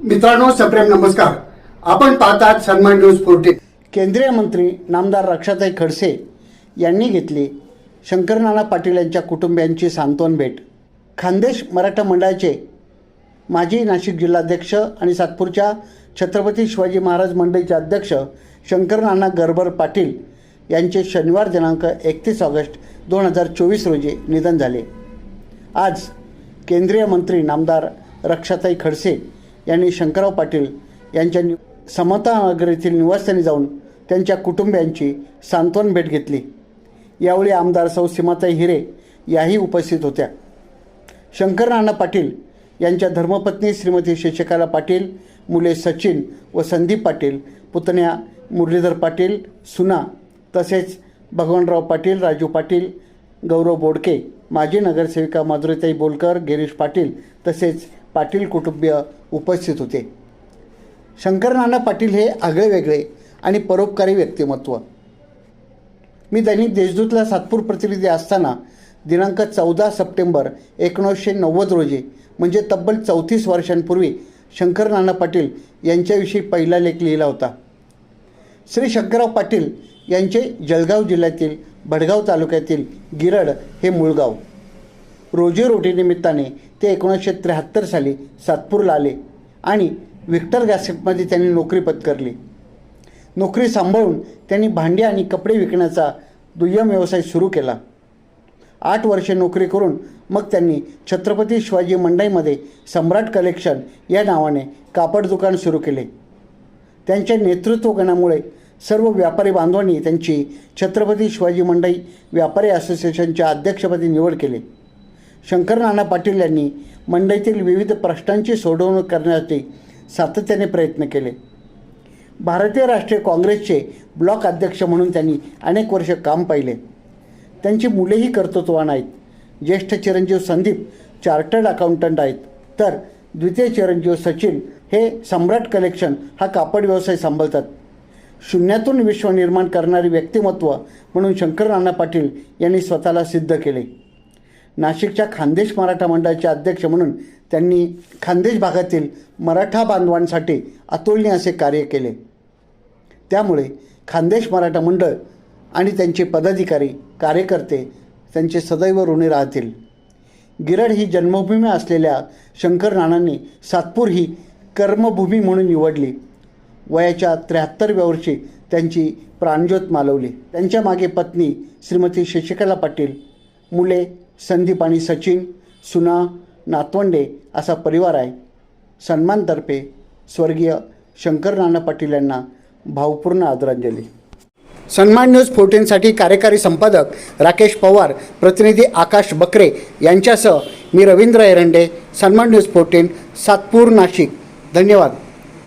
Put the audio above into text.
मित्रांनो सप्रेम नमस्कार. आपण पाहतात सन्मान न्यूज फोर्टीन केंद्रीय मंत्री नामदार रक्षाताई खडसे यांनी घेतली शंकरनाना पाटील यांच्या कुटुंबियांची सांत्वन भेट. खानदेश मराठा मंडळाचे माजी नाशिक जिल्हाध्यक्ष आणि सातपूरच्या छत्रपती शिवाजी महाराज मंडळीचे अध्यक्ष शंकरनाना गरबर पाटील यांचे शनिवार दिनांक एकतीस ऑगस्ट दोन हजार चोवीस रोजी निधन झाले. आज केंद्रीय मंत्री नामदार रक्षाताई खडसे यांनी शंकरराव पाटील यांच्या नि समतानगर येथील निवासस्थानी जाऊन त्यांच्या कुटुंबियांची सांत्वन भेट घेतली. यावेळी आमदार सौ सीमाताई हिरे याही उपस्थित होत्या. शंकर नाना पाटील यांच्या धर्मपत्नी श्रीमती शशिकला पाटील मुले सचिन व संदीप पाटील पुतण्या मुरलीधर पाटील सुना तसेच भगवानराव पाटील राजू पाटील गौरव बोडके माजी नगरसेविका माधुरीताई बोलकर गिरीश पाटील तसेच पाटील कुटुंबीय उपस्थित होते. शंकर नाना पाटील हे आगळे वेगळे आणि परोपकारी व्यक्तिमत्व. मी दैनिक देशदूतला सातपूर प्रतिनिधी असताना दिनांक चौदा सप्टेंबर एकोणीसशे नव्वद रोजी म्हणजे तब्बल चौतीस वर्षांपूर्वी शंकरनाना पाटील यांच्याविषयी पहिला लेख लिहिला होता. श्री शंकरराव पाटील यांचे जळगाव जिल्ह्यातील भडगाव तालुक्यातील गिरड हे मूळगाव रोजीरोटीनिमित्ताने ते एकोणीसशे त्र्याहत्तर साली सातपूरला आले आणि विक्टर गॅसेटमध्ये त्यांनी नोकरी पत्करली. नोकरी सांभाळून त्यांनी भांडी आणि कपडे विकण्याचा दुय्यम व्यवसाय सुरू केला. आठ वर्षे नोकरी करून मग त्यांनी छत्रपती शिवाजी मंडईमध्ये सम्राट कलेक्शन या नावाने कापड दुकान सुरू केले. त्यांच्या नेतृत्वगणामुळे सर्व व्यापारी बांधवांनी त्यांची छत्रपती शिवाजी मंडई व्यापारी असोसिएशनच्या अध्यक्षपदी निवड केली. शंकरनाना पाटील यांनी मंडईतील विविध प्रश्नांची सोडवणूक करण्यासाठी सातत्याने प्रयत्न केले. भारतीय राष्ट्रीय काँग्रेसचे ब्लॉक अध्यक्ष म्हणून त्यांनी अनेक वर्ष काम पाहिले. त्यांची मुलेही कर्तृत्ववान आहेत. ज्येष्ठ चिरंजीव संदीप चार्टर्ड अकाउंटंट आहेत. तर द्वितीय चिरंजीव सचिन हे सम्राट कलेक्शन हा कापड व्यवसाय सांभाळतात. शून्यातून विश्व निर्माण करणारे व्यक्तिमत्व म्हणून शंकर नाना पाटील यांनी स्वतःला सिद्ध केले. नाशिकच्या खानदेश मराठा मंडळाचे अध्यक्ष म्हणून त्यांनी खानदेश भागातील मराठा बांधवांसाठी अतुलनीय असे कार्य केले. त्यामुळे खानदेश मराठा मंडळ आणि त्यांचे पदाधिकारी कार्यकर्ते त्यांचे सदैव ऋणी राहतील. गिरड ही जन्मभूमी असलेल्या शंकर नानांनी सातपूर ही कर्मभूमी म्हणून निवडली. वयाच्या त्र्याहत्तरव्या वर्षी त्यांची प्राणज्योत मालवली. त्यांच्या मागे पत्नी श्रीमती शशिकला पाटील मुले संदीप आणि सचिन सुना नातवंडे असा परिवार आहे. सन्मानतर्फे स्वर्गीय शंकर नाना पाटील यांना भावपूर्ण आदरांजली. सन्मान न्यूज फोर्टीनसाठी कार्यकारी संपादक राकेश पवार प्रतिनिधी आकाश बकरे यांच्यासह मी रवींद्र एरंडे सन्मान न्यूज फोर्टीन सातपूर नाशिक. धन्यवाद.